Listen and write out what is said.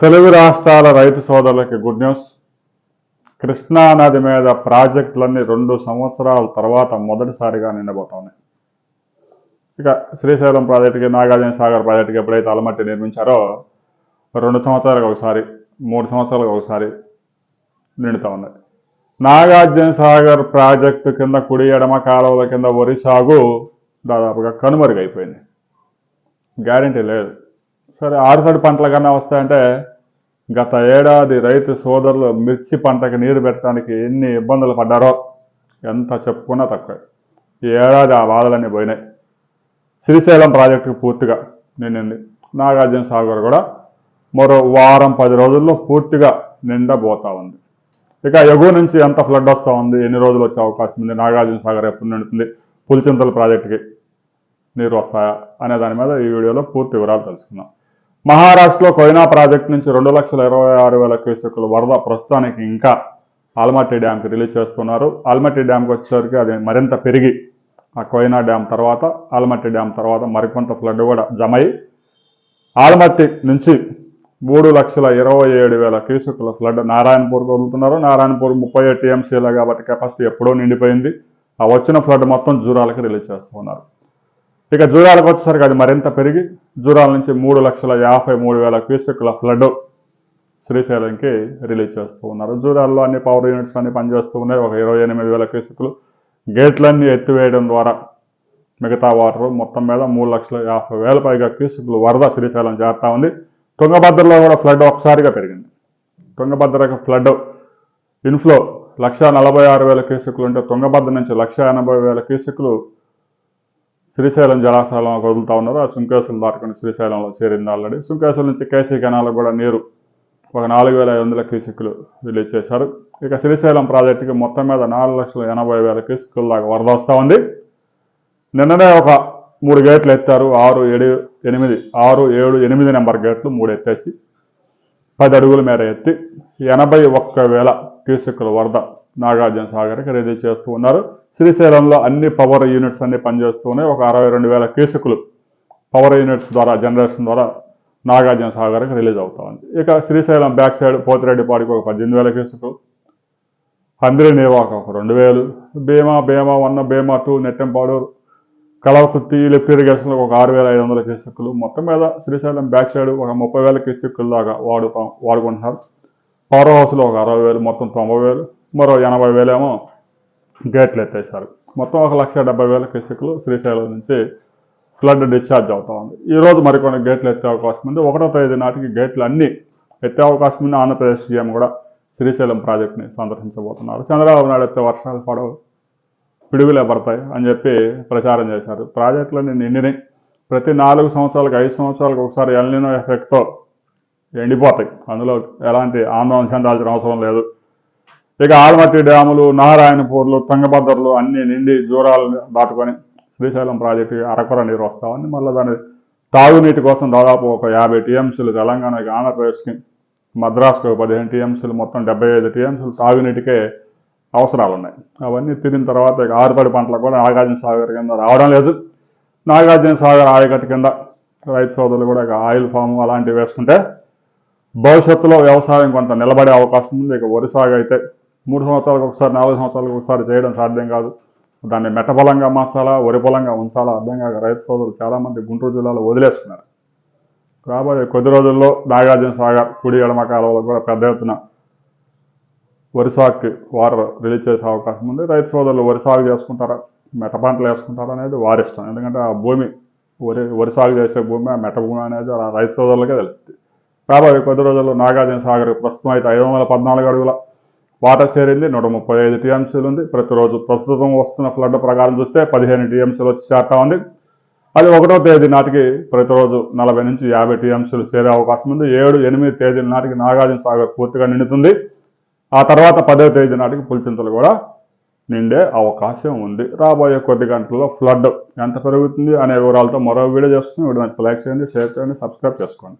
తెలుగు రాష్ట్రాల రైతు సోదరులకి గుడ్ న్యూస్ కృష్ణా నది మీద ప్రాజెక్టులన్నీ రెండు సంవత్సరాల తర్వాత మొదటిసారిగా నిండబోతున్నాయి ఇక శ్రీశైలం ప్రాజెక్టుకి నాగార్జున సాగర్ ప్రాజెక్టుకి ఎప్పుడైతే అలమట్టి నిర్మించారో రెండు సంవత్సరాలకు ఒకసారి మూడు సంవత్సరాలకు ఒకసారి నిండుతూ ఉన్నాయి నాగార్జున సాగర్ ప్రాజెక్టు కింద కుడి ఎడమ కాలువల కింద వరి సాగు దాదాపుగా కనుమరుగైపోయింది. గ్యారంటీ లేదు. సరే ఆరుతడి పంటల కన్నా వస్తాయంటే గత ఏడాది రైతు సోదరులు మిర్చి పంటకి నీరు పెట్టడానికి ఎన్ని ఇబ్బందులు పడ్డారో ఎంత చెప్పుకున్నా తక్కువే. ఈ ఏడాది ఆ బాధలన్నీ పోయినాయి. శ్రీశైలం ప్రాజెక్టు పూర్తిగా నిండింది. నాగార్జున సాగర్ కూడా మరో వారం పది రోజుల్లో పూర్తిగా నిండబోతా ఉంది. ఇక ఎగువ నుంచి ఎంత ఫ్లడ్ వస్తూ ఉంది ఎన్ని రోజులు వచ్చే అవకాశం ఉంది నాగార్జున సాగర్ ఎప్పుడు నిండుతుంది పులిచింతల ప్రాజెక్టుకి నీరు వస్తాయా అనే దాని మీద ఈ వీడియోలో పూర్తి వివరాలు తెలుసుకుందాం. మహారాష్ట్రలో కొయినా ప్రాజెక్ట్ నుంచి రెండు లక్షల ఇరవై ఆరు వేల క్యూసెక్కులు వరద ప్రస్తుతానికి ఇంకా ఆల్మట్టి డ్యాంకి రిలీజ్ చేస్తున్నారు. ఆల్మట్టి డ్యామ్కి వచ్చేసరికి అది మరింత పెరిగి ఆ కొయినా డ్యామ్ తర్వాత ఆల్మట్టి డ్యామ్ తర్వాత మరికొంత ఫ్లడ్ కూడా జమై ఆల్మట్టి నుంచి మూడు లక్షల ఇరవై ఏడు వేల క్యూసెక్కుల ఫ్లడ్ నారాయణపూర్కి వదులుతున్నారు. నారాయణపూర్ ముప్పై ఏడు టీఎంసీలో కాబట్టి కెపాసిటీ ఎప్పుడో నిండిపోయింది. ఆ వచ్చిన ఫ్లడ్ మొత్తం జూరాలకి రిలీజ్ చేస్తున్నారు. ఇక జూరాలకు వచ్చేసరికి అది మరింత పెరిగి జూరాల నుంచి మూడు లక్షల యాభై మూడు వేల క్యూసెక్ల ఫ్లడ్ శ్రీశైలంకి రిలీజ్ చేస్తూ ఉన్నారు. జూరాల్లో అన్ని పవర్ యూనిట్స్ అన్ని పనిచేస్తూ ఉన్నాయి. ఒక ఇరవై ఎనిమిది వేల క్యూసెక్లు గేట్లన్నీ ఎత్తివేయడం ద్వారా మిగతా వాటర్ మొత్తం మీద మూడు లక్షల యాభై వేల పైగా క్యూసెక్లు వరద శ్రీశైలం చేరుతా ఉంది. తుంగభద్రలో కూడా ఫ్లడ్ ఒకసారిగా పెరిగింది. తుంగభద్రకు ఫ్లడ్ ఇన్ఫ్లో లక్ష నలభై ఆరు వేల క్యూసెక్లు ఉంటే తుంగభద్ర నుంచి లక్ష ఎనభై వేల క్యూసెక్లు శ్రీశైలం జలాశయంలో వదులుతా ఉన్నారు. ఆ శృంకేశ్వరం దాటుకుని శ్రీశైలంలో చేరింది ఆల్రెడీ. శృంకేశ్వరం నుంచి కేసీ కెనాల్ కూడా నీరు ఒక నాలుగు వేల ఐదు వందల క్యూసిక్లు రిలీజ్ చేశారు. ఇక శ్రీశైలం ప్రాజెక్టుకి మొత్తం మీద నాలుగు లక్షల ఎనభై వేల క్యూసెక్కుల దాకా వరద వస్తూ ఉంది. నిన్ననే ఒక మూడు గేట్లు ఎత్తారు. ఆరు ఏడు ఎనిమిది ఆరు ఏడు ఎనిమిది నెంబర్ గేట్లు మూడు ఎత్తేసి పది అడుగుల మేర ఎత్తి ఎనభై ఒక్క వేల క్యూసెక్కుల వరద నాగార్జున సాగర్కి రిలీజ్ చేస్తూ ఉన్నారు. శ్రీశైలంలో అన్ని పవర్ యూనిట్స్ అన్ని పనిచేస్తూనే ఒక అరవై రెండు వేల కేసుకులు పవర్ యూనిట్స్ ద్వారా జనరేషన్ ద్వారా నాగార్జున సాగర్కి రిలీజ్ అవుతా ఉంది ఇక శ్రీశైలం బ్యాక్ సైడ్ పోతిరెడ్డిపాడికి ఒక పద్దెనిమిది వేల క్యూసెక్కులు హంద్రినేవాక ఒక రెండు వేలు భీమా భీమా వన్ భీమా టూ నెట్టెంపాడూరు కలవకుర్తి లెఫ్ట్ ఇరిగేషన్లో ఒక ఆరు వేల ఐదు వందల కేసుకులు. మొత్తం మీద శ్రీశైలం బ్యాక్ సైడ్ ఒక ముప్పై వేల క్యూసెక్కుల దాకా వాడుతాం వాడుకుంటున్నారు. పవర్ హౌస్లో ఒక అరవై వేలు మొత్తం తొంభై వేలు మరో ఎనభై వేలేమో గేట్లు ఎత్తేశారు. మొత్తం ఒక లక్ష డెబ్బై వేల క్యూసెక్లు శ్రీశైలం నుంచి ఫ్లడ్ డిశ్చార్జ్ అవుతా ఉంది. మరికొన్ని గేట్లు ఎత్తే అవకాశం ఉంది. ఒకటో తేదీ నాటికి గేట్లు అన్నీ ఎత్తే అవకాశం ఉంది. ఆంధ్రప్రదేశ్ సీఎం కూడా శ్రీశైలం ప్రాజెక్ట్ని సందర్శించబోతున్నారు. చంద్రబాబు నాయుడు ఎత్తే వర్షాలు పడవు పిడుగులే పడతాయి అని చెప్పి ప్రచారం చేశారు. ప్రాజెక్టులన్నీ నిండినాయి. ప్రతి నాలుగు సంవత్సరాలకు ఐదు సంవత్సరాలకు ఒకసారి ఎల్నినో ఎఫెక్ట్తో ఎండిపోతాయి. అందులో ఎలాంటి ఆందోళన చెందాల్సిన అవసరం లేదు. ఇక ఆల్మట్టి డ్యాములు నారాయణపూర్లు తంగభద్రలు అన్ని నిండి జూరాలు దాటుకొని శ్రీశైలం ప్రాజెక్టు అరకొర నీరు వస్తా ఉంది. మళ్ళీ దాని తాగునీటి కోసం దాదాపు ఒక యాభై టీఎంసీలు తెలంగాణకి ఆంధ్రప్రదేశ్కి మద్రాసుకు పదిహేను టీఎంసీలు మొత్తం డెబ్బై ఐదు టీఎంసీలు తాగునీటికే అవసరాలు ఉన్నాయి. అవన్నీ తిరిగిన తర్వాత ఇక ఆరుతడి పంటలకు కూడా నాగార్జున సాగర్ కింద రావడం లేదు. నాగార్జున సాగర్ ఆయకట్టు కింద రైతు సోదరులు కూడా ఇక ఆయిల్ ఫామ్ అలాంటివి వేసుకుంటే భవిష్యత్తులో వ్యవసాయం కొంత నిలబడే అవకాశం ఉంది. ఇక వరి సాగు అయితే మూడు సంవత్సరాలకు ఒకసారి నాలుగు సంవత్సరాలకు ఒకసారి చేయడం సాధ్యం కాదు. దాన్ని మెట్ట మార్చాలా వరి పొలంగా ఉంచాలా అర్థం కాక రైతు సోదరులు చాలామంది గుంటూరు జిల్లాలో వదిలేస్తున్నారు. రాబోయే కొద్ది రోజుల్లో నాగార్జున సాగర్ కుడి ఎడమ కాలువలో కూడా పెద్ద ఎత్తున వరి సాగుకి వారు రిలీజ్ చేసే అవకాశం ఉంది. రైతు సోదరులు వరి సాగు చేసుకుంటారా మెట్ట పంటలు వేసుకుంటారా అనేది వారి ఇష్టం. ఎందుకంటే ఆ భూమి వరి వరి సాగు చేసే భూమి ఆ మెట్ట భూమి అనేది ఆ రైతు సోదరులకే తెలుస్తుంది. రాబోయే కొద్ది రోజుల్లో నాగార్జున సాగర్ ప్రస్తుతం అయితే ఐదు వందల పద్నాలుగు అడుగుల వాటర్ చేరింది నూట ముప్పై ఐదు టీఎంసీలు ఉంది. ప్రతిరోజు ప్రస్తుతం వస్తున్న ఫ్లడ్ ప్రకారం చూస్తే పదిహేను టీఎంసీలు వచ్చి చేరుతా ఉంది. అది ఒకటో తేదీ నాటికి ప్రతిరోజు నలభై నుంచి యాభై టీఎంసీలు చేరే అవకాశం ఉంది. ఏడు ఎనిమిది తేదీల నాటికి నాగార్జున సాగర్ పూర్తిగా నిండుతుంది. ఆ తర్వాత పదో తేదీ నాటికి పులిచింతలు కూడా నిండే అవకాశం ఉంది. రాబోయే కొద్ది గంటల్లో ఫ్లడ్ ఎంత పెరుగుతుంది అనే వివరాలతో మరో వీడియో చేస్తున్నాం. వీడియో నచ్చితే లైక్ చేయండి షేర్ చేయండి సబ్స్క్రైబ్ చేసుకోండి.